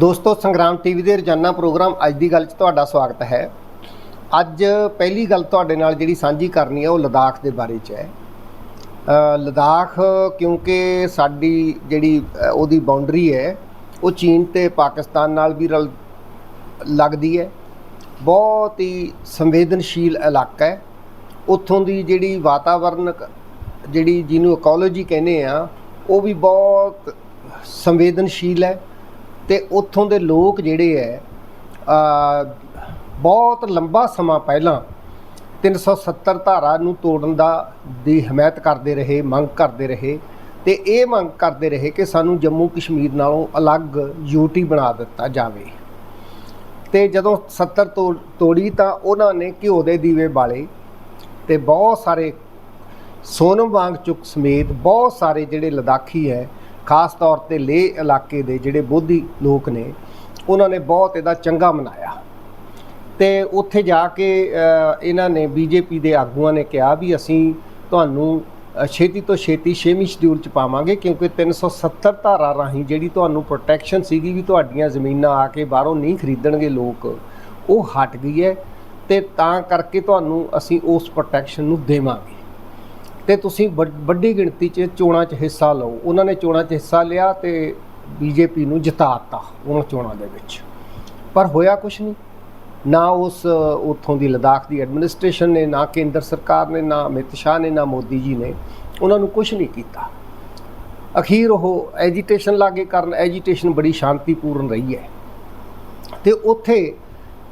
ਦੋਸਤੋ, ਸੰਗਰਾਮ ਟੀਵੀ ਦੇ ਰੋਜ਼ਾਨਾ ਪ੍ਰੋਗਰਾਮ ਅੱਜ ਦੀ ਗੱਲ 'ਚ ਤੁਹਾਡਾ ਸਵਾਗਤ ਹੈ। ਅੱਜ ਪਹਿਲੀ ਗੱਲ ਤੁਹਾਡੇ ਨਾਲ ਜਿਹੜੀ ਸਾਂਝੀ ਕਰਨੀ ਹੈ, ਉਹ ਲਦਾਖ ਦੇ ਬਾਰੇ 'ਚ ਹੈ। ਲਦਾਖ ਕਿਉਂਕਿ ਸਾਡੀ ਜਿਹੜੀ ਉਹਦੀ ਬਾਉਂਡਰੀ ਹੈ, ਉਹ ਚੀਨ ਤੇ ਪਾਕਿਸਤਾਨ ਨਾਲ ਵੀ ਰਲ, ਲੱਗਦੀ ਹੈ। ਬਹੁਤ ਹੀ ਸੰਵੇਦਨਸ਼ੀਲ ਇਲਾਕਾ ਹੈ। ਉੱਥੋਂ ਦੀ ਜਿਹੜੀ ਵਾਤਾਵਰਨ, ਜਿਹੜੀ ਜਿਹਨੂੰ ਇਕੋਲੋਜੀ ਕਹਿੰਦੇ ਆ, ਉਹ ਵੀ ਬਹੁਤ ਸੰਵੇਦਨਸ਼ੀਲ ਹੈ। ਤੇ ਉੱਥੋਂ ਦੇ ਲੋਕ ਜਿਹੜੇ ਹੈ ਆ, ਬਹੁਤ ਲੰਬਾ ਸਮਾਂ ਪਹਿਲਾਂ 370 ਧਾਰਾ ਨੂੰ ਤੋੜਨ ਦਾ ਦੀ ਹਮਾਇਤ ਕਰਦੇ ਰਹੇ, ਮੰਗ ਕਰਦੇ ਰਹੇ ਤੇ ਇਹ ਮੰਗ ਕਰਦੇ ਰਹੇ ਕਿ ਸਾਨੂੰ ਜੰਮੂ ਕਸ਼ਮੀਰ ਨਾਲੋਂ ਅਲੱਗ ਯੂਟੀ ਬਣਾ ਦਿੱਤਾ ਜਾਵੇ। ਤੇ ਜਦੋਂ 70 ਤੋੜ- ਤੋੜੀ ਤਾਂ ਉਹਨਾਂ ਨੇ ਘਿਓ ਦੇ ਦੀਵੇ ਬਾਲੇ ਤੇ ਬਹੁਤ ਸਾਰੇ ਸੋਨਮ ਵਾਂਗ ਚੁੱਕ ਸਮੇਤ ਬਹੁਤ ਸਾਰੇ ਜਿਹੜੇ ਲਦਾਖੀ ਹੈ ਖਾਸ ਤੌਰ ਤੇ ਲੇਹ ਇਲਾਕੇ ਦੇ ਜਿਹੜੇ ਬੋਧੀ ਲੋਕ ਨੇ, ਉਹਨਾਂ ਨੇ ਬਹੁਤ ਇਹਦਾ ਚੰਗਾ ਮਨਾਇਆ। ਤੇ ਉੱਥੇ ਜਾ ਕੇ ਇਹਨਾਂ ਨੇ ਬੀਜੇਪੀ ਦੇ ਆਗੂਆਂ ਨੇ ਕਿਹਾ ਵੀ ਅਸੀਂ ਤੁਹਾਨੂੰ ਛੇਤੀ ਤੋਂ ਛੇਤੀ ਛੇਵੀਂ ਸ਼ਡਿਊਲ ਚ ਪਾਵਾਂਗੇ ਕਿਉਂਕਿ 370 ਧਾਰਾ ਰਾਹੀਂ ਜਿਹੜੀ ਤੁਹਾਨੂੰ ਪ੍ਰੋਟੈਕਸ਼ਨ ਸੀਗੀ ਵੀ ਤੁਹਾਡੀਆਂ ਜ਼ਮੀਨਾਂ ਆ ਕੇ ਬਾਹਰੋਂ ਨਹੀਂ ਖਰੀਦਣਗੇ ਲੋਕ, ਉਹ ਹਟ ਗਈ ਹੈ ਤੇ ਤਾਂ ਕਰਕੇ ਤੁਹਾਨੂੰ ਅਸੀਂ ਉਸ ਪ੍ਰੋਟੈਕਸ਼ਨ ਨੂੰ ਦੇਵਾਂਗੇ। ਤੇ ਤੁਸੀਂ ਵੱਡ- ਵੱਡੀ ਗਿਣਤੀ 'ਚ ਚੋਣਾਂ 'ਚ ਹਿੱਸਾ ਲਓ। ਉਹਨਾਂ ਨੇ ਚੋਣਾਂ 'ਚ ਹਿੱਸਾ ਲਿਆ ਤੇ ਬੀਜੇਪੀ ਨੂੰ ਜਿਤਾਤਾ ਉਹਨਾਂ ਚੋਣਾਂ ਦੇ ਵਿੱਚ। ਪਰ ਹੋਇਆ ਕੁਝ ਨਹੀਂ। ਨਾ ਉਸ, ਉੱਥੋਂ ਦੀ ਲਦਾਖ ਦੀ ਐਡਮਿਨਿਸਟ੍ਰੇਸ਼ਨ ਨੇ, ਨਾ ਕੇਂਦਰ ਸਰਕਾਰ ਨੇ, ਨਾ ਅਮਿਤ ਸ਼ਾਹ ਨੇ, ਨਾ ਮੋਦੀ ਜੀ ਨੇ ਉਹਨਾਂ ਨੂੰ ਕੁਝ ਨਹੀਂ ਕੀਤਾ। ਅਖੀਰ ਉਹ ਐਜੀਟੇਸ਼ਨ ਲਾਗੇ ਕਰਨ ਐਜੀਟੇਸ਼ਨ ਬੜੀ ਸ਼ਾਂਤੀਪੂਰਨ ਰਹੀ ਹੈ। ਤੇ ਉੱਥੇ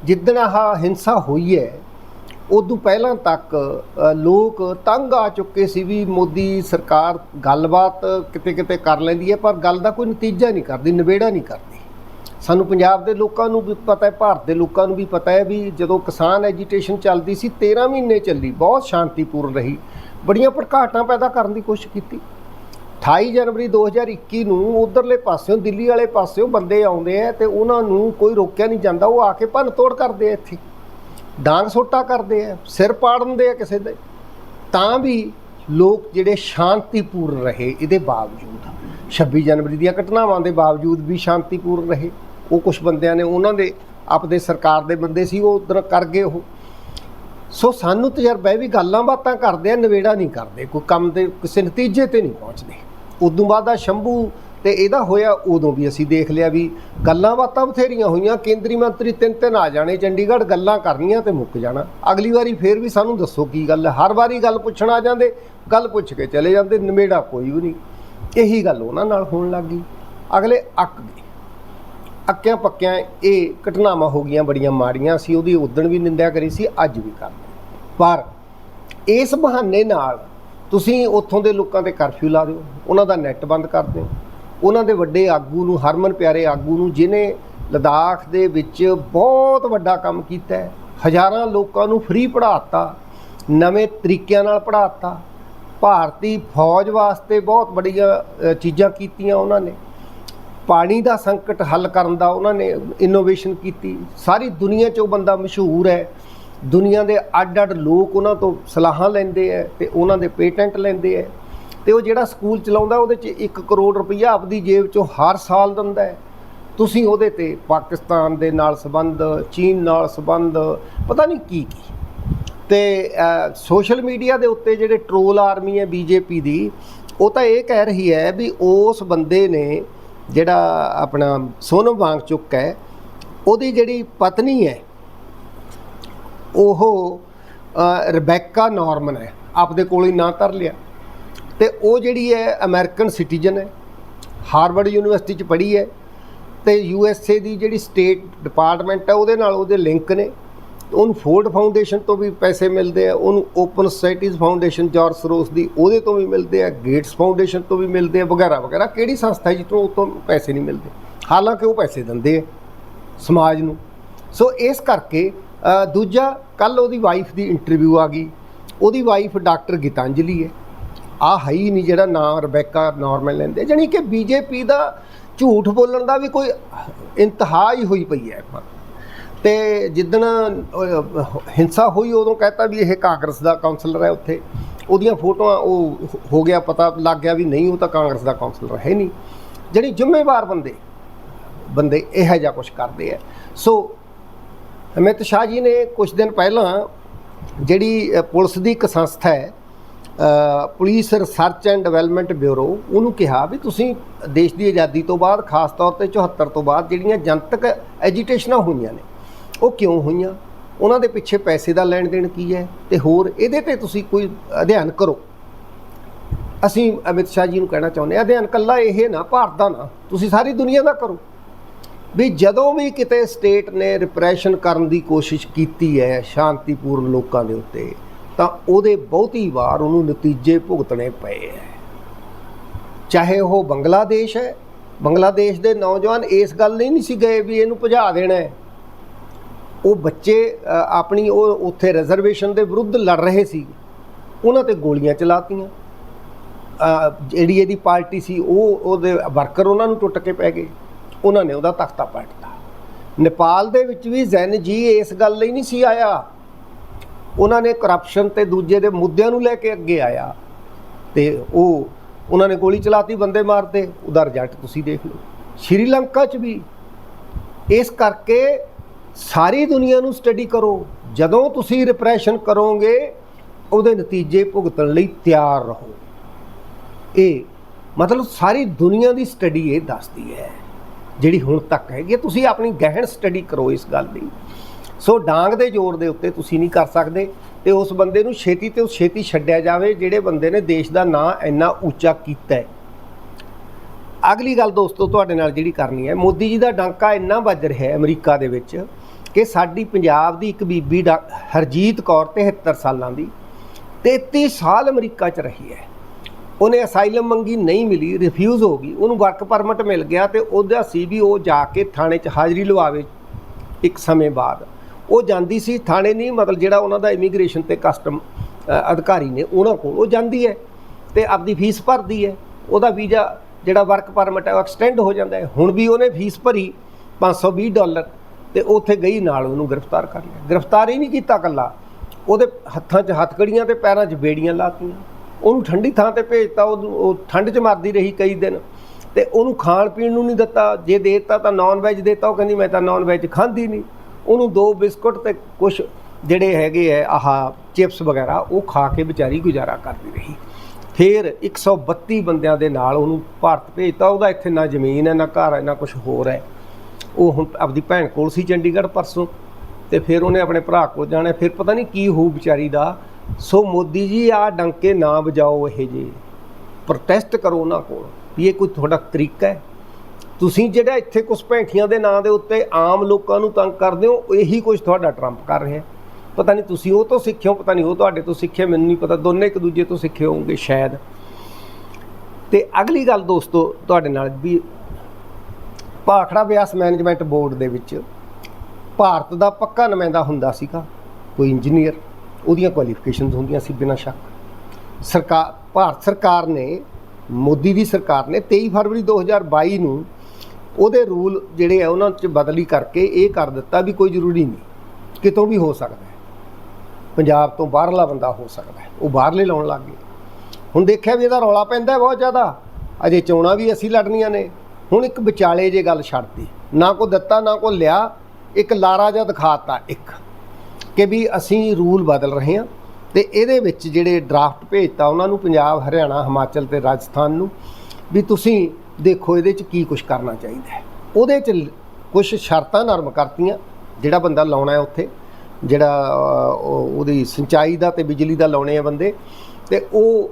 ਜਿੱਦਣ ਆਹ ਹਿੰਸਾ ਹੋਈ ਹੈ ਉਦੋਂ ਪਹਿਲਾਂ ਤੱਕ ਲੋਕ ਤੰਗ ਆ ਚੁੱਕੇ ਸੀ ਵੀ ਮੋਦੀ ਸਰਕਾਰ ਗੱਲਬਾਤ ਕਿਤੇ ਕਿਤੇ ਕਰ ਲੈਂਦੀ ਹੈ, ਪਰ ਗੱਲ ਦਾ ਕੋਈ ਨਤੀਜਾ ਨਹੀਂ ਕਰਦੀ, ਨਿਬੇੜਾ ਨਹੀਂ ਕਰਦੀ। ਸਾਨੂੰ ਪੰਜਾਬ ਦੇ ਲੋਕਾਂ ਨੂੰ ਵੀ ਪਤਾ ਹੈ, ਭਾਰਤ ਦੇ ਲੋਕਾਂ ਨੂੰ ਵੀ ਪਤਾ ਹੈ ਵੀ ਜਦੋਂ ਕਿਸਾਨ ਐਜੀਟੇਸ਼ਨ ਚੱਲਦੀ ਸੀ 13 ਮਹੀਨੇ ਚੱਲੀ, ਬਹੁਤ ਸ਼ਾਂਤੀਪੂਰਨ ਰਹੀ। ਬੜੀਆਂ ਭੜਕਾਟਾਂ ਪੈਦਾ ਕਰਨ ਦੀ ਕੋਸ਼ਿਸ਼ ਕੀਤੀ। 28 ਜਨਵਰੀ 2021 ਨੂੰ ਉਧਰਲੇ ਪਾਸਿਓਂ, ਦਿੱਲੀ ਵਾਲੇ ਪਾਸਿਓਂ ਬੰਦੇ ਆਉਂਦੇ ਆ ਤੇ ਉਹਨਾਂ ਨੂੰ ਕੋਈ ਰੋਕਿਆ ਨਹੀਂ ਜਾਂਦਾ, ਉਹ ਆ ਕੇ ਭੰਨ ਤੋੜ ਕਰਦੇ ਆ ਇੱਥੇ। ਡਾਂਗ ਸੋਟਾ ਕਰਦੇ ਆ, ਸਿਰ ਪਾੜ ਦਿੰਦੇ ਆ ਕਿਸੇ ਦੇ, ਤਾਂ ਵੀ ਲੋਕ ਜਿਹੜੇ ਸ਼ਾਂਤੀਪੂਰਨ ਰਹੇ ਇਹਦੇ ਬਾਵਜੂਦ। 26 ਜਨਵਰੀ ਦੀਆਂ ਘਟਨਾਵਾਂ ਦੇ ਬਾਵਜੂਦ ਵੀ ਸ਼ਾਂਤੀਪੂਰਨ ਰਹੇ। ਉਹ ਕੁਝ ਬੰਦਿਆਂ ਨੇ ਉਹਨਾਂ ਦੇ, ਆਪਦੇ ਸਰਕਾਰ ਦੇ ਬੰਦੇ ਸੀ, ਉਹ ਉਧਰ ਕਰ ਗਏ ਉਹ। ਸੋ ਸਾਨੂੰ ਤਜਰਬਾ ਹੈ ਵੀ ਗੱਲਾਂ ਬਾਤਾਂ ਕਰਦੇ ਆ, ਨਵੇੜਾ ਨਹੀਂ ਕਰਦੇ, ਕੋਈ ਕੰਮ ਦੇ, ਕਿਸੇ ਨਤੀਜੇ ਤੇ ਨਹੀਂ ਪਹੁੰਚਦੇ। ਉਦੋਂ ਬਾਅਦ ਆ ਸ਼ੰਭੂ ਤੇ ਇਹਦਾ ਹੋਇਆ ਉਦੋਂ ਵੀ ਅਸੀਂ ਦੇਖ ਲਿਆ ਵੀ ਗੱਲਾਂ ਬਾਤਾਂ ਬਥੇਰੀਆਂ ਹੋਈਆਂ, ਕੇਂਦਰੀ ਮੰਤਰੀ ਤਿੰਨ ਤਿੰਨ ਆ ਜਾਣੇ, ਚੰਡੀਗੜ੍ਹ ਗੱਲਾਂ ਕਰਨੀਆਂ ਤੇ ਮੁੱਕ ਜਾਣਾ। ਅਗਲੀ ਵਾਰੀ ਫੇਰ ਵੀ ਸਾਨੂੰ ਦੱਸੋ ਕੀ ਗੱਲ ਹੈ। ਹਰ ਵਾਰੀ ਗੱਲ ਪੁੱਛਣ ਆ ਜਾਂਦੇ, ਗੱਲ ਪੁੱਛ ਕੇ ਚਲੇ ਜਾਂਦੇ ਨਵੇੜਾ ਕੋਈ ਵੀ ਨਹੀਂ। ਇਹੀ ਗੱਲ ਉਹਨਾਂ ਨਾਲ ਹੋਣ ਲੱਗ ਗਈ। ਅਗਲੇ ਅੱਕ ਗਏ। ਅੱਕਿਆਂ ਪੱਕਿਆਂ ਇਹ ਘਟਨਾਵਾਂ ਹੋ ਗਈਆਂ ਬੜੀਆਂ ਮਾੜੀਆਂ ਸੀ, ਉਹਦੀ ਉਦਣ ਵੀ ਨਿੰਦਿਆ ਕਰੀ ਸੀ, ਅੱਜ ਵੀ ਕਰਦੇ ਪਰ ਇਸ ਬਹਾਨੇ ਨਾਲ ਤੁਸੀਂ ਉੱਥੋਂ ਦੇ ਲੋਕਾਂ ਤੇ ਕਰਫਿਊ ਲਾ ਦਿਓ, ਉਹਨਾਂ ਦਾ ਨੈੱਟ ਬੰਦ ਕਰ ਦਿਓ। ਉਹਨਾਂ ਦੇ ਵੱਡੇ ਆਗੂ ਨੂੰ, ਹਰਮਨ ਪਿਆਰੇ ਆਗੂ ਨੂੰ ਜਿਨੇ ਲਦਾਖ ਦੇ ਵਿੱਚ ਬਹੁਤ ਵੱਡਾ ਕੰਮ ਕੀਤਾ ਹਜ਼ਾਰਾਂ ਲੋਕਾਂ ਨੂੰ ਫ੍ਰੀ ਪੜ੍ਹਾਤਾ, ਨਵੇਂ ਤਰੀਕਿਆਂ ਨਾਲ ਪੜ੍ਹਾਤਾ। ਭਾਰਤੀ ਫੌਜ ਵਾਸਤੇ ਬਹੁਤ ਵੱਡੀਆਂ ਚੀਜ਼ਾਂ ਕੀਤੀਆਂ ਉਹਨਾਂ ਨੇ। ਪਾਣੀ ਦਾ ਸੰਕਟ ਹੱਲ ਕਰਨ ਦਾ ਉਹਨਾਂ ਨੇ ਇਨੋਵੇਸ਼ਨ ਕੀਤੀ। ਸਾਰੀ ਦੁਨੀਆ 'ਚ ਉਹ ਬੰਦਾ ਮਸ਼ਹੂਰ ਹੈ। ਦੁਨੀਆ ਦੇ ਅੱਡ-ਅੱਡ ਲੋਕ ਉਹਨਾਂ ਤੋਂ ਸਲਾਹਾਂ ਲੈਂਦੇ ਆ ਤੇ ਉਹਨਾਂ ਦੇ ਪੇਟੈਂਟ ਲੈਂਦੇ ਆ ਤੇ ਉਹ ਜਿਹੜਾ ਸਕੂਲ ਚਲਾਉਂਦਾ ਉਹਦੇ 'ਚ 1 ਕਰੋੜ ਰੁਪਈਆ ਆਪਦੀ ਜੇਬ 'ਚੋਂ ਹਰ ਸਾਲ ਦਿੰਦਾ ਹੈ। ਤੁਸੀਂ ਉਹਦੇ ਤੇ ਪਾਕਿਸਤਾਨ ਦੇ ਨਾਲ ਸੰਬੰਧ, ਚੀਨ ਨਾਲ ਸੰਬੰਧ, ਪਤਾ ਨਹੀਂ ਕੀ ਕੀ। ਤੇ ਸੋਸ਼ਲ ਮੀਡੀਆ ਦੇ ਉੱਤੇ ਜਿਹੜੇ ਟ੍ਰੋਲ ਆਰਮੀ ਹੈ ਬੀਜੇਪੀ ਦੀ, ਉਹ ਤਾਂ ਇਹ ਕਹਿ ਰਹੀ ਹੈ ਵੀ ਉਸ ਬੰਦੇ ਨੇ ਜਿਹੜਾ ਆਪਣਾ ਸੋਨਮ ਵਾਂਗਚੁਕ ਹੈ, ਉਹਦੀ ਜਿਹੜੀ ਪਤਨੀ ਹੈ, ਉਹ ਰਬੈਕਾ ਨਾਰਮਨ ਹੈ। ਆਪਦੇ ਕੋਲ ਹੀ ਨਾਂ ਧਰ ਲਿਆ। ਤੇ ਉਹ ਜਿਹੜੀ ਹੈ ਅਮਰੀਕਨ ਸਿਟੀਜ਼ਨ ਹੈ ਹਾਰਵਰਡ ਯੂਨੀਵਰਸਿਟੀ ਚ ਪੜ੍ਹੀ ਹੈ ਤੇ ਯੂ ਐਸ ਏ ਦੀ ਜਿਹੜੀ ਸਟੇਟ ਡਿਪਾਰਟਮੈਂਟ ਹੈ, ਉਹਦੇ ਨਾਲ ਉਹਦੇ ਲਿੰਕ ਨੇ। ਉਹਨੂੰ ਫੋਰਡ ਫਾਊਂਡੇਸ਼ਨ ਤੋਂ ਵੀ ਪੈਸੇ ਮਿਲਦੇ ਆ, ਉਹਨੂੰ Open Societies Foundation George Soros ਦੀ ਉਹਦੇ ਤੋਂ ਵੀ ਮਿਲਦੇ ਆ ਗੇਟਸ ਫਾਊਂਡੇਸ਼ਨ ਤੋਂ ਵੀ ਮਿਲਦੇ ਆ, ਵਗੈਰਾ ਵਗੈਰਾ। ਕਿਹੜੀ ਸੰਸਥਾ ਜਿੱਥੋਂ ਉਹ ਤੋਂ ਪੈਸੇ ਨਹੀਂ ਮਿਲਦੇ? ਹਾਲਾਂਕਿ ਉਹ ਪੈਸੇ ਦਿੰਦੇ ਆ ਸਮਾਜ ਨੂੰ। ਸੋ ਇਸ ਕਰਕੇ ਦੂਜਾ ਕੱਲ ਉਹਦੀ ਵਾਈਫ ਦੀ ਇੰਟਰਵਿਊ ਆ ਗਈ। ਉਹਦੀ ਵਾਈਫ ਡਾਕਟਰ ਗੀਤਾਂਜਲੀ ਹੈ। ਆ ਹੈ ਹੀ ਨਹੀਂ ਜਿਹੜਾ ਨਾਂ ਰਬੈਕਾ ਨਾਰਮਲ ਲੈਂਦੇ, ਜਾਣੀ ਕਿ ਬੀਜੇਪੀ ਦਾ ਝੂਠ ਬੋਲਣ ਦਾ ਵੀ ਕੋਈ ਇੰਤਹਾ ਹੀ ਹੋਈ ਪਈ ਹੈ ਤੇ ਜਿੱਦਣ ਹਿੰਸਾ ਹੋਈ, ਉਦੋਂ ਕਹਤਾ ਵੀ ਇਹ ਕਾਂਗਰਸ ਦਾ ਕਾਉਂਸਲਰ ਹੈ ਉੱਥੇ। ਉਹਦੀਆਂ ਫੋਟੋਆਂ, ਉਹ ਹੋ ਗਿਆ, ਪਤਾ ਲੱਗ ਗਿਆ ਵੀ ਨਹੀਂ, ਉਹ ਤਾਂ ਕਾਂਗਰਸ ਦਾ ਕਾਉਂਸਲਰ ਹੈ ਨਹੀਂ। ਜਿਹੜੀ ਜ਼ਿੰਮੇਵਾਰ ਬੰਦੇ ਬੰਦੇ ਇਹੋ ਜਿਹਾ ਕੁਝ ਕਰਦੇ ਆ। ਸੋ ਅਮਿਤ ਸ਼ਾਹ ਜੀ ਨੇ ਕੁਝ ਦਿਨ ਪਹਿਲਾਂ ਜਿਹੜੀ ਪੁਲਿਸ ਦੀ ਇੱਕ ਸੰਸਥਾ ਹੈ police research and development bureau ਉਹਨੂੰ ਕਿਹਾ ਵੀ ਤੁਸੀਂ ਦੇਸ਼ ਦੀ ਆਜ਼ਾਦੀ ਤੋਂ ਬਾਅਦ, ਖਾਸ ਤੌਰ ਤੇ 74 ਤੋਂ ਬਾਅਦ ਜਿਹੜੀਆਂ ਜਨਤਕ ਐਜੀਟੇਸ਼ਨਾਂ ਹੋਈਆਂ ਨੇ, ਉਹ ਕਿਉਂ ਹੋਈਆਂ? ਉਹਨਾਂ ਦੇ ਪਿੱਛੇ ਪੈਸੇ ਦਾ ਲੈਣ ਦੇਣ ਕੀ ਹੈ? ਤੇ ਹੋਰ ਇਹਦੇ ਤੇ ਤੁਸੀਂ ਕੋਈ ਅਧਿਐਨ ਕਰੋ। ਅਸੀਂ ਅਮਿਤ ਸ਼ਾਹ ਜੀ ਨੂੰ ਕਹਿਣਾ ਚਾਹੁੰਦੇ ਹਾਂ, ਅਧਿਐਨ ਕੱਲਾ ਇਹ ਨਾ, ਭਾਰਤ ਦਾ ਨਾ, ਤੁਸੀਂ ਸਾਰੀ ਦੁਨੀਆ ਦਾ ਕਰੋ। ਵੀ ਜਦੋਂ ਵੀ ਕਿਤੇ ਸਟੇਟ ਨੇ ਰਿਪਰੈਸ਼ਨ ਕਰਨ ਦੀ ਕੋਸ਼ਿਸ਼ ਕੀਤੀ ਹੈ ਸ਼ਾਂਤੀਪੂਰਨ ਲੋਕਾਂ ਦੇ ਉੱਤੇ ਤਾਂ ਉਹਦੇ ਬਹੁਤੀ ਵਾਰ ਉਹਨੂੰ ਨਤੀਜੇ ਭੁਗਤਣੇ ਪਏ ਹੈ ਚਾਹੇ ਉਹ ਬੰਗਲਾਦੇਸ਼ ਹੈ ਬੰਗਲਾਦੇਸ਼ ਦੇ ਨੌਜਵਾਨ ਇਸ ਗੱਲ ਲਈ ਨਹੀਂ ਸੀ ਗਏ ਵੀ ਇਹਨੂੰ ਭਜਾ ਦੇਣਾ ਉਹ ਬੱਚੇ ਆਪਣੀ ਉਹ ਉੱਥੇ ਰਿਜ਼ਰਵੇਸ਼ਨ ਦੇ ਵਿਰੁੱਧ ਲੜ ਰਹੇ ਸੀ। ਉਹਨਾਂ ਤੇ ਗੋਲੀਆਂ ਚਲਾਤੀਆਂ। ਜਿਹੜੀ ਇਹਦੀ ਪਾਰਟੀ ਸੀ, ਉਹ, ਉਹਦੇ ਵਰਕਰ ਉਹਨਾਂ ਨੂੰ ਟੁੱਟ ਕੇ ਪੈ ਗਏ। ਉਹਨਾਂ ਨੇ ਉਹਦਾ ਤਖਤਾ ਪਲਟਤਾ ਨੇਪਾਲ ਦੇ ਵਿੱਚ ਵੀ ਜ਼ੈਨ ਜੀ ਇਸ ਗੱਲ ਲਈ ਨਹੀਂ ਸੀ ਆਇਆ। ਉਹਨਾਂ ਨੇ ਕਰਪਸ਼ਨ ਤੇ ਦੂਜੇ ਦੇ ਮੁੱਦਿਆਂ ਨੂੰ ਲੈ ਕੇ ਅੱਗੇ ਆਇਆ ਤੇ ਉਹ ਉਹਨਾਂ ਨੇ ਗੋਲੀ ਚਲਾਤੀ, ਬੰਦੇ ਮਾਰਤੇ, ਉਹਦਾ ਰਿਜ਼ਲਟ ਤੁਸੀਂ ਦੇਖ ਲਓ। ਸ਼੍ਰੀਲੰਕਾ 'ਚ ਵੀ ਇਸ ਕਰਕੇ ਸਾਰੀ ਦੁਨੀਆ ਨੂੰ ਸਟੱਡੀ ਕਰੋ। ਜਦੋਂ ਤੁਸੀਂ ਰਿਪਰੈਸ਼ਨ ਕਰੋਗੇ, ਉਹਦੇ ਨਤੀਜੇ ਭੁਗਤਣ ਲਈ ਤਿਆਰ ਰਹੋ। ਇਹ ਮਤਲਬ ਸਾਰੀ ਦੁਨੀਆ ਦੀ ਸਟੱਡੀ ਇਹ ਦੱਸਦੀ ਹੈ। ਜਿਹੜੀ ਹੁਣ ਤੱਕ ਹੈਗੀ ਹੈ। ਤੁਸੀਂ ਆਪਣੀ ਗਹਿਣ ਸਟੱਡੀ ਕਰੋ ਇਸ ਗੱਲ ਦੀ। ਸੋ ਡਾਂਗ ਦੇ ਜ਼ੋਰ ਦੇ ਉੱਤੇ ਤੁਸੀਂ ਨਹੀਂ ਕਰ ਸਕਦੇ ਤੇ ਉਸ ਬੰਦੇ ਨੂੰ ਛੇਤੀ ਤੇ ਛੇਤੀ ਛੱਡਿਆ ਜਾਵੇ, ਜਿਹੜੇ ਬੰਦੇ ਨੇ ਦੇਸ਼ ਦਾ ਨਾਂ ਇੰਨਾ ਉੱਚਾ ਕੀਤਾ ਹੈ। ਅਗਲੀ ਗੱਲ ਦੋਸਤੋ, ਤੁਹਾਡੇ ਨਾਲ ਜਿਹੜੀ ਕਰਨੀ ਹੈ, ਮੋਦੀ ਜੀ ਦਾ ਡਾਂਕਾ ਇੰਨਾ ਵੱਜ ਰਿਹਾ ਹੈ ਅਮਰੀਕਾ ਦੇ ਵਿੱਚ ਕਿ ਸਾਡੀ ਪੰਜਾਬ ਦੀ ਇੱਕ ਬੀਬੀ ਡਾ- ਹਰਜੀਤ ਕੌਰ 73 ਸਾਲਾਂ ਦੀ 33 ਸਾਲ ਅਮਰੀਕਾ 'ਚ ਰਹੀ ਹੈ। ਉਹਨੇ ਅਸਾਈਲਮ ਮੰਗੀ ਨਹੀਂ ਮਿਲੀ, ਰਿਫਿਊਜ਼ ਹੋ ਗਈ, ਉਹਨੂੰ ਵਰਕ ਪਰਮਿਟ ਮਿਲ ਗਿਆ ਤੇ ਉਹਦਾ ਸੀ ਵੀ ਉਹ ਜਾ ਕੇ ਥਾਣੇ 'ਚ ਹਾਜ਼ਰੀ ਲਵਾਵੇ ਇੱਕ ਸਮੇਂ ਬਾਅਦ। ਉਹ ਜਾਂਦੀ ਸੀ, ਥਾਣੇ ਨਹੀਂ, ਮਤਲਬ ਜਿਹੜਾ ਉਹਨਾਂ ਦਾ ਇਮੀਗ੍ਰੇਸ਼ਨ ਤੇ ਕਸਟਮ ਅਧਿਕਾਰੀ ਨੇ ਉਹਨਾਂ ਕੋਲ, ਉਹ ਜਾਂਦੀ ਹੈ ਤੇ ਆਪਦੀ ਫੀਸ ਭਰਦੀ ਹੈ। ਉਹਦਾ ਵੀਜ਼ਾ ਜਿਹੜਾ ਵਰਕ ਪਰਮਿਟ ਹੈ, ਉਹ ਐਕਸਟੈਂਡ ਹੋ ਜਾਂਦਾ ਹੈ। ਹੁਣ ਵੀ ਉਹਨੇ ਫੀਸ ਭਰੀ 520 ਡਾਲਰ ਤੇ ਉੱਥੇ ਗਈ ਨਾਲ ਉਹਨੂੰ ਗ੍ਰਿਫਤਾਰ ਕਰ ਲਿਆ। ਗ੍ਰਿਫਤਾਰ ਹੀ ਨਹੀਂ ਕੀਤਾ ਕੱਲਾ ਉਹਦੇ ਹੱਥਾਂ 'ਚ ਹੱਥਕੜੀਆਂ ਤੇ ਪੈਰਾਂ 'ਚ ਬੇੜੀਆਂ ਲਾਤੀਆਂ। ਉਹਨੂੰ ਠੰਡੀ ਥਾਂ ਤੇ ਭੇਜਤਾ, ਉਹ ਠੰਡ 'ਚ ਮਰਦੀ ਰਹੀ ਕਈ ਦਿਨ। ਤੇ ਉਹਨੂੰ ਖਾਣ ਪੀਣ ਨੂੰ ਨਹੀਂ ਦਿੱਤਾ। ਜੇ ਦੇਤਾ ਤਾਂ ਨਾਨ ਵੈਜ ਦੇਤਾ, ਉਹ ਕਹਿੰਦੀ ਮੈਂ ਤਾਂ ਨਾਨ ਵੈਜ ਖਾਂਦੀ ਨਹੀਂ। ਉਹਨੂੰ ਦੋ ਬਿਸਕੁਟ ਤੇ ਕੁਝ ਜਿਹੜੇ ਹੈਗੇ ਆ ਆਹ ਚਿਪਸ ਵਗੈਰਾ, ਉਹ ਖਾ ਕੇ ਵਿਚਾਰੀ ਗੁਜ਼ਾਰਾ ਕਰਦੀ ਰਹੀ। ਫਿਰ 132 ਬੰਦਿਆਂ ਦੇ ਨਾਲ ਉਹਨੂੰ ਭਾਰਤ ਭੇਜਤਾ। ਉਹਦਾ ਇੱਥੇ ਨਾ ਜ਼ਮੀਨ ਹੈ ਨਾ ਘਰ ਹੈ ਨਾ ਕੁਝ ਹੋਰ ਹੈ ਉਹ ਹੁਣ ਆਪਦੀ ਭੈਣ ਕੋਲ ਸੀ ਚੰਡੀਗੜ੍ਹ ਪਰਸੋਂ ਤੇ ਫਿਰ ਉਹਨੇ ਆਪਣੇ ਭਰਾ ਕੋਲ ਜਾਣਾ। ਫਿਰ ਪਤਾ ਨਹੀਂ ਕੀ ਹੋਊ ਵਿਚਾਰੀ ਦਾ। ਸੋ ਮੋਦੀ ਜੀ ਆ ਡੰਕੇ ਨਾ ਵਜਾਓ ਇਹ ਜੇ ਪ੍ਰੋਟੈਸਟ ਕਰੋ ਉਹਨਾਂ ਕੋਲ ਵੀ ਇਹ ਕੋਈ ਤੁਹਾਡਾ ਤਰੀਕਾ ਹੈ ਤੁਸੀਂ ਜਿਹੜਾ ਇੱਥੇ ਕੁਝ ਭੈਂਠੀਆਂ ਦੇ ਨਾਂ ਦੇ ਉੱਤੇ ਆਮ ਲੋਕਾਂ ਨੂੰ ਤੰਗ ਕਰਦੇ ਹੋ, ਇਹੀ ਕੁਝ ਤੁਹਾਡਾ ਟਰੰਪ ਕਰ ਰਿਹਾ ਪਤਾ ਨਹੀਂ ਤੁਸੀਂ ਉਹ ਤੋਂ ਸਿੱਖਿਓ ਪਤਾ ਨਹੀਂ ਉਹ ਤੁਹਾਡੇ ਤੋਂ ਸਿੱਖਿਆ ਮੈਨੂੰ ਨਹੀਂ ਪਤਾ, ਦੋਨੇ ਇੱਕ ਦੂਜੇ ਤੋਂ ਸਿੱਖੇ ਹੋਵੋਗੇ ਸ਼ਾਇਦ। ਤੇ ਅਗਲੀ ਗੱਲ ਦੋਸਤੋ ਤੁਹਾਡੇ ਨਾਲ ਵੀ, ਭਾਖੜਾ ਵਿਆਸ ਮੈਨੇਜਮੈਂਟ ਬੋਰਡ ਦੇ ਵਿੱਚ ਭਾਰਤ ਦਾ ਪੱਕਾ ਨੁਮਾਇੰਦਾ ਹੁੰਦਾ ਸੀਗਾ, ਕੋਈ ਇੰਜੀਨੀਅਰ, ਉਹਦੀਆਂ ਕੁਆਲੀਫਿਕੇਸ਼ਨਸ ਹੁੰਦੀਆਂ ਸੀ ਬਿਨਾਂ ਸ਼ੱਕ। ਸਰਕਾਰ ਭਾਰਤ ਸਰਕਾਰ ਨੇ, ਮੋਦੀ ਦੀ ਸਰਕਾਰ ਨੇ 23 ਫਰਵਰੀ 2022 ਨੂੰ ਉਹਦੇ ਰੂਲ ਜਿਹੜੇ ਆ ਉਹਨਾਂ 'ਚ ਬਦਲੀ ਕਰਕੇ ਇਹ ਕਰ ਦਿੱਤਾ ਵੀ ਕੋਈ ਜ਼ਰੂਰੀ ਨਹੀਂ, ਕਿਤੋਂ ਵੀ ਹੋ ਸਕਦਾ ਹੈ। ਪੰਜਾਬ ਤੋਂ ਬਾਹਰਲਾ ਬੰਦਾ ਹੋ ਸਕਦਾ ਹੈ, ਉਹ ਬਾਹਰਲੇ ਲਾਉਣ ਲੱਗ ਗਏ ਹੁਣ ਦੇਖਿਆ ਵੀ ਇਹਦਾ ਰੌਲਾ ਪੈਂਦਾ ਬਹੁਤ ਜ਼ਿਆਦਾ। ਅਜੇ ਚੋਣਾਂ ਵੀ ਅਸੀਂ ਲੜਨੀਆਂ ਨੇ। ਹੁਣ ਇੱਕ ਵਿਚਾਲੇ ਜੇ ਗੱਲ ਛੱਡਤੀ, ਨਾ ਕੋ ਦਿੱਤਾ, ਨਾ ਕੋ ਲਿਆ, ਇੱਕ ਲਾਰਾ ਜਿਹਾ ਦਿਖਾਤਾ ਇੱਕ, ਕਿ ਵੀ ਅਸੀਂ ਰੂਲ ਬਦਲ ਰਹੇ ਹਾਂ। ਤੇ ਇਹਦੇ ਵਿੱਚ ਜਿਹੜੇ ਡਰਾਫਟ ਭੇਜਤਾ, ਉਹਨਾਂ ਨੂੰ ਪੰਜਾਬ, ਹਰਿਆਣਾ, ਹਿਮਾਚਲ ਤੇ ਰਾਜਸਥਾਨ ਨੂੰ, ਵੀ ਤੁਸੀਂ ਦੇਖੋ ਇਹਦੇ 'ਚ ਕੀ ਕੁਝ ਕਰਨਾ ਚਾਹੀਦਾ ਹੈ। ਉਹਦੇ 'ਚ ਕੁਝ ਸ਼ਰਤਾਂ ਨਰਮ ਕਰਤੀਆਂ, ਜਿਹੜਾ ਬੰਦਾ ਲਾਉਣਾ ਹੈ ਉੱਥੇ, ਜਿਹੜਾ ਉਹ- ਉਹਦੀ ਸਿੰਚਾਈ ਦਾ ਤੇ ਬਿਜਲੀ ਦਾ ਲਾਉਣੇ ਆ ਬੰਦੇ, ਤੇ ਉਹ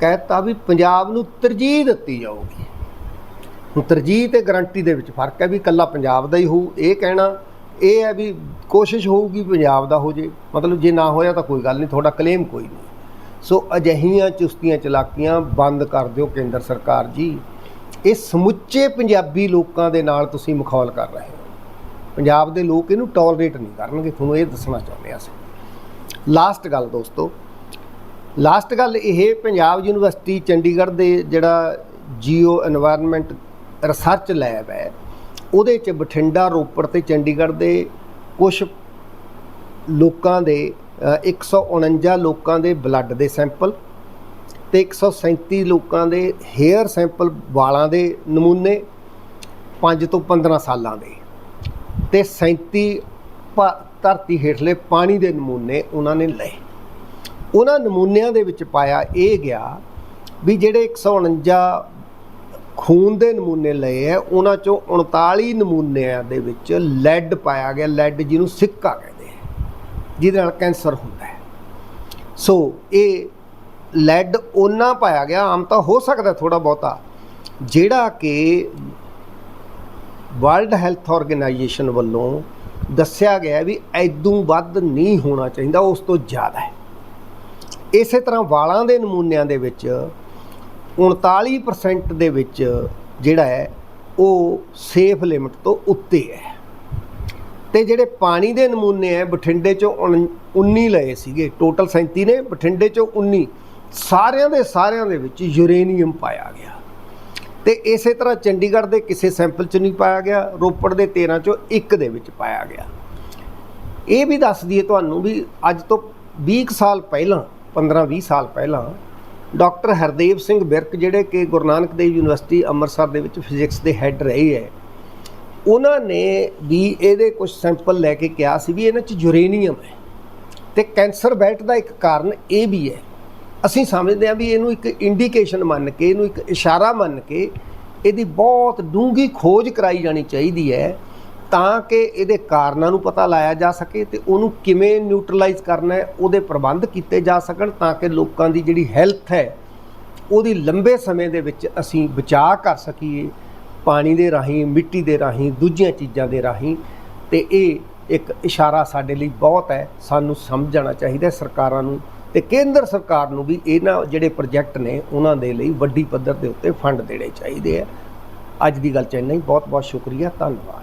ਕਹਿਤਾ ਵੀ ਪੰਜਾਬ ਨੂੰ ਤਰਜੀਹ ਦਿੱਤੀ ਜਾਊਗੀ। ਹੁਣ ਤਰਜੀਹ ਤੇ ਗਾਰੰਟੀ ਦੇ ਵਿੱਚ ਫ਼ਰਕ ਹੈ ਵੀ ਕੱਲਾ ਪੰਜਾਬ ਦਾ ਹੀ ਹੋਊ, ਇਹ ਕਹਿਣਾ, ਇਹ ਹੈ ਵੀ ਕੋਸ਼ਿਸ਼ ਹੋਊਗੀ ਪੰਜਾਬ ਦਾ ਹੋ ਜੇ। ਮਤਲਬ ਜੇ ਨਾ ਹੋਇਆ ਤਾਂ ਕੋਈ ਗੱਲ ਨਹੀਂ, ਤੁਹਾਡਾ ਕਲੇਮ ਕੋਈ ਨਹੀਂ। ਸੋ ਅਜਿਹੀਆਂ ਚੁਸਤੀਆਂ ਚਲਾਕੀਆਂ ਬੰਦ ਕਰ ਦਿਓ ਕੇਂਦਰ ਸਰਕਾਰ ਜੀ। ਇਹ ਸਮੁੱਚੇ ਪੰਜਾਬੀ ਲੋਕਾਂ ਦੇ ਨਾਲ ਤੁਸੀਂ ਮਖੌਲ ਕਰ ਰਹੇ ਹੋ। ਪੰਜਾਬ ਦੇ ਲੋਕ ਇਹਨੂੰ ਟੋਲਰੇਟ ਨਹੀਂ ਕਰਨਗੇ, ਤੁਹਾਨੂੰ ਇਹ ਦੱਸਣਾ ਚਾਹੁੰਦੇ ਆ ਅਸੀਂ। ਲਾਸਟ ਗੱਲ ਦੋਸਤੋ ਲਾਸਟ ਗੱਲ ਇਹ ਪੰਜਾਬ ਯੂਨੀਵਰਸਿਟੀ ਚੰਡੀਗੜ੍ਹ ਦੇ ਜਿਹੜਾ ਜੀਓ এনवायरमेंट ਰਿਸਰਚ ਲੈਬ ਹੈ, ਉਹਦੇ ਚ ਬਠਿੰਡਾ, ਰੋਪੜ ਤੇ ਚੰਡੀਗੜ੍ਹ ਦੇ ਕੁਝ ਲੋਕਾਂ ਦੇ 149 ਲੋਕਾਂ ਦੇ ਬਲੱਡ ਦੇ ਸੈਂਪਲ ਤੇ 137 ਲੋਕਾਂ ਦੇ ਹੇਅਰ ਸੈਂਪਲ ਵਾਲਾਂ ਦੇ ਨਮੂਨੇ 5 ਤੋਂ 15 ਸਾਲਾਂ ਦੇ। ਤੇ 37 ਭਾ- ਧਰਤੀ ਹੇਠਲੇ ਪਾਣੀ ਦੇ ਨਮੂਨੇ ਉਹਨਾਂ ਨੇ ਲਏ। ਉਹਨਾਂ ਨਮੂਨਿਆਂ ਦੇ ਵਿੱਚ ਪਾਇਆ ਇਹ ਗਿਆ ਵੀ ਜਿਹੜੇ 149 ਖੂਨ ਦੇ ਨਮੂਨੇ ਲਏ ਹੈ ਉਹਨਾਂ ਚੋਂ 39 ਨਮੂਨਿਆਂ ਦੇ ਵਿੱਚ ਲੈਡ ਪਾਇਆ ਗਿਆ। ਲੈਡ ਜਿਹਨੂੰ ਸਿੱਕਾ ਕਹਿੰਦੇ ਆ ਜਿਹਦੇ ਨਾਲ ਕੈਂਸਰ ਹੁੰਦਾ ਹੈ ਸੋ ਇਹ ਲੈਡ ਉਹਨਾਂ ਪਾਇਆ ਗਿਆ, ਆਮ ਤਾਂ ਹੋ ਸਕਦਾ ਥੋੜਾ ਬਹੁਤਾ, ਜਿਹੜਾ ਕਿ ਵਰਲਡ ਹੈਲਥ ਆਰਗੇਨਾਈਜੇਸ਼ਨ ਵੱਲੋਂ ਦੱਸਿਆ ਗਿਆ ਵੀ ਐਦੋਂ ਵੱਧ ਨਹੀਂ ਹੋਣਾ ਚਾਹੀਦਾ, ਉਸ ਤੋਂ ਜ਼ਿਆਦਾ ਹੈ। ਇਸੇ ਤਰ੍ਹਾਂ ਵਾਲਾਂ ਦੇ ਨਮੂਨਿਆਂ ਦੇ ਵਿੱਚ 39% ਦੇ ਵਿੱਚ ਜਿਹੜਾ ਹੈ, ਉਹ ਸੇਫ ਲਿਮਟ ਤੋਂ ਉੱਤੇ ਹੈ। ਤੇ ਜਿਹੜੇ ਪਾਣੀ ਦੇ ਨਮੂਨੇ ਹੈ, ਬਠਿੰਡੇ ਚੋਂ ਉਨ- 19 ਲਏ ਸੀਗੇ ਟੋਟਲ 37 ਨੇ, ਬਠਿੰਡੇ ਚੋਂ 19 ਸਾਰਿਆਂ ਦੇ ਸਾਰਿਆਂ ਦੇ ਵਿੱਚ ਯੂਰੇਨੀਅਮ ਪਾਇਆ ਗਿਆ। ਤੇ ਇਸੇ ਤਰ੍ਹਾਂ ਚੰਡੀਗੜ੍ਹ ਦੇ ਕਿਸੇ ਸੈਂਪਲ 'ਚ ਨਹੀਂ ਪਾਇਆ ਗਿਆ, ਰੋਪੜ ਦੇ 13 ਚੋਂ ਇੱਕ ਦੇ ਵਿੱਚ ਪਾਇਆ ਗਿਆ। ਇਹ ਵੀ ਦੱਸ ਦਈਏ ਤੁਹਾਨੂੰ ਵੀ ਅੱਜ ਤੋਂ 20 ਕੁ ਸਾਲ ਪਹਿਲਾਂ 15-20 ਸਾਲ ਪਹਿਲਾਂ, ਡਾਕਟਰ ਹਰਦੇਵ ਸਿੰਘ ਬਿਰਕ ਜਿਹੜੇ ਕਿ ਗੁਰੂ ਨਾਨਕ ਦੇਵ ਯੂਨੀਵਰਸਿਟੀ ਅੰਮ੍ਰਿਤਸਰ ਦੇ ਵਿੱਚ ਫਿਜ਼ਿਕਸ ਦੇ ਹੈੱਡ ਰਹੇ ਹੈ, ਉਹਨਾਂ ਨੇ ਵੀ ਇਹਦੇ ਕੁਝ ਸੈਂਪਲ ਲੈ ਕੇ ਕਿਹਾ ਸੀ ਵੀ ਇਹਨਾਂ 'ਚ ਯੂਰੇਨੀਅਮ ਹੈ। ਤੇ ਕੈਂਸਰ ਬੈਟ ਦਾ ਇੱਕ ਕਾਰਨ ਇਹ ਵੀ ਹੈ ਅਸੀਂ ਸਮਝਦੇ ਹਾਂ ਵੀ ਇਹਨੂੰ ਇੱਕ ਇੰਡੀਕੇਸ਼ਨ ਮੰਨ ਕੇ, ਇਹਨੂੰ ਇੱਕ ਇਸ਼ਾਰਾ ਮੰਨ ਕੇ ਇਹਦੀ ਬਹੁਤ ਡੂੰਘੀ ਖੋਜ ਕਰਾਈ ਜਾਣੀ ਚਾਹੀਦੀ ਹੈ ਤਾਂ ਕਿ ਇਹਦੇ ਕਾਰਨਾਂ ਨੂੰ ਪਤਾ ਲਾਇਆ ਜਾ ਸਕੇ ਤੇ ਉਹਨੂੰ ਕਿਵੇਂ ਨਿਊਟਰਲਾਈਜ਼ ਕਰਨਾ ਹੈ, ਉਹਦੇ ਪ੍ਰਬੰਧ ਕੀਤੇ ਜਾ ਸਕਣ ਤਾਂ ਕਿ ਲੋਕਾਂ ਦੀ ਜਿਹੜੀ ਹੈਲਥ ਹੈ, ਉਹਦੀ ਲੰਬੇ ਸਮੇਂ ਦੇ ਵਿੱਚ ਅਸੀਂ ਬਚਾਅ ਕਰ ਸਕੀਏ, ਪਾਣੀ ਦੇ ਰਾਹੀਂ, ਮਿੱਟੀ ਦੇ ਰਾਹੀਂ, ਦੂਜੀਆਂ ਚੀਜ਼ਾਂ ਦੇ ਰਾਹੀਂ। ਤੇ ਇਹ ਇੱਕ ਇਸ਼ਾਰਾ ਸਾਡੇ ਲਈ ਬਹੁਤ ਹੈ, ਸਾਨੂੰ ਸਮਝਣਾ ਚਾਹੀਦਾ ਸਰਕਾਰਾਂ ਨੂੰ ਤੇ ਕੇਂਦਰ ਸਰਕਾਰ ਨੂੰ ਵੀ ਇਹਨਾਂ ਜਿਹੜੇ ਪ੍ਰੋਜੈਕਟ ਨੇ ਉਹਨਾਂ ਦੇ ਲਈ ਵੱਡੀ ਪੱਧਰ ਦੇ ਉੱਤੇ ਫੰਡ ਦੇਣੇ ਚਾਹੀਦੇ ਆ। ਅੱਜ ਦੀ ਗੱਲ ਚ ਇੰਨਾ ਹੀ। ਬਹੁਤ ਬਹੁਤ ਸ਼ੁਕਰੀਆ। ਧੰਨਵਾਦ।